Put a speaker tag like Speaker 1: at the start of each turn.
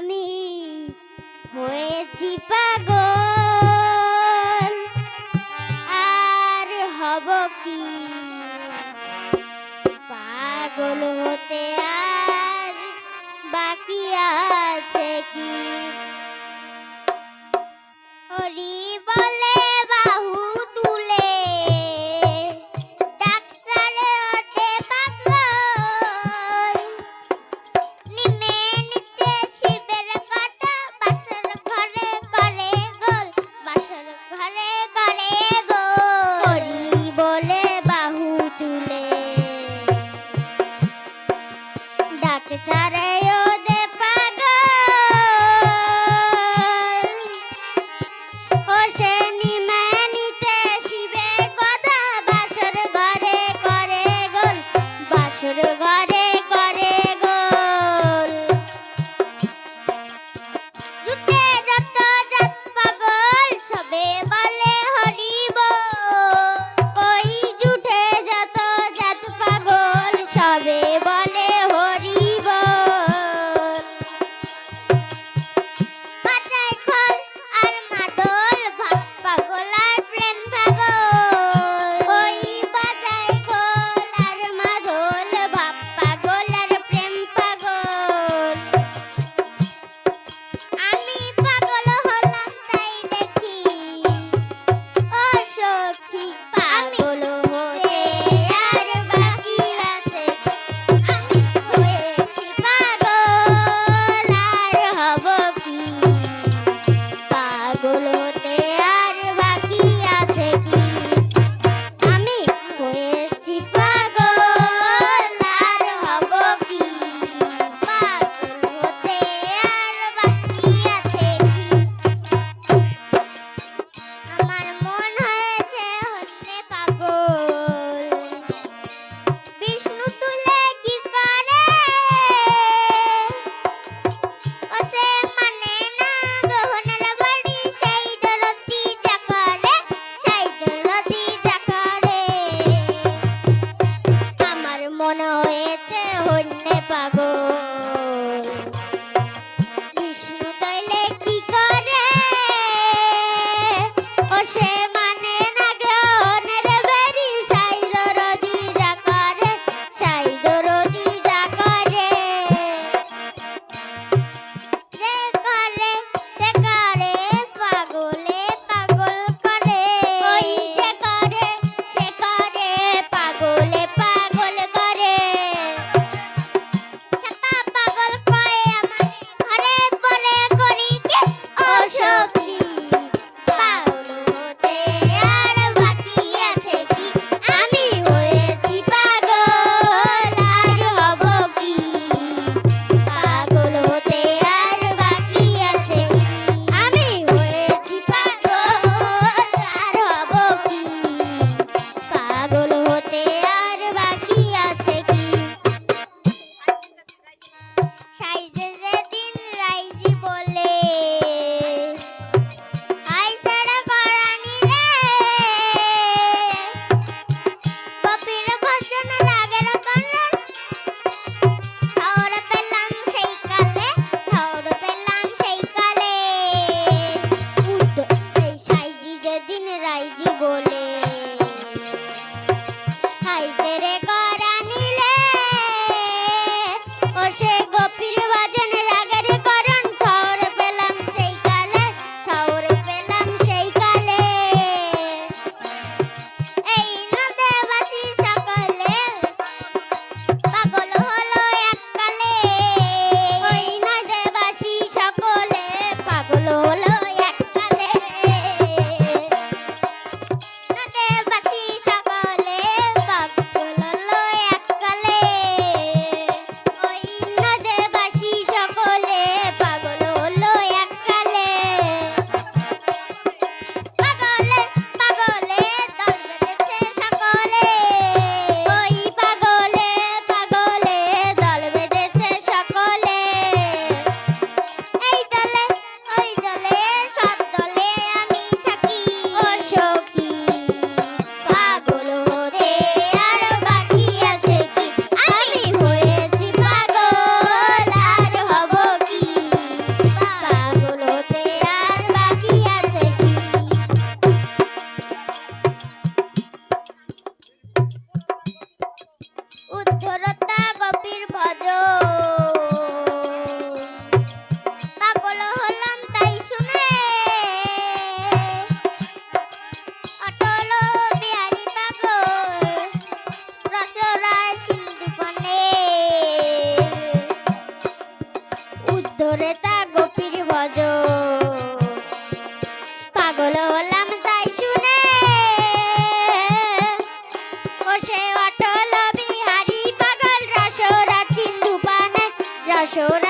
Speaker 1: আমি হয়েছি পাগল। আর হব কি? পাগল হতে আর বাকি আছে কি? হরি বলে তাই জীবনে ধরে তা গোপীর ভজ পাগল হলাম তাই শুনে। ও সে অটল বিহারি পাগল রসরা চিন্দু পানে রসরা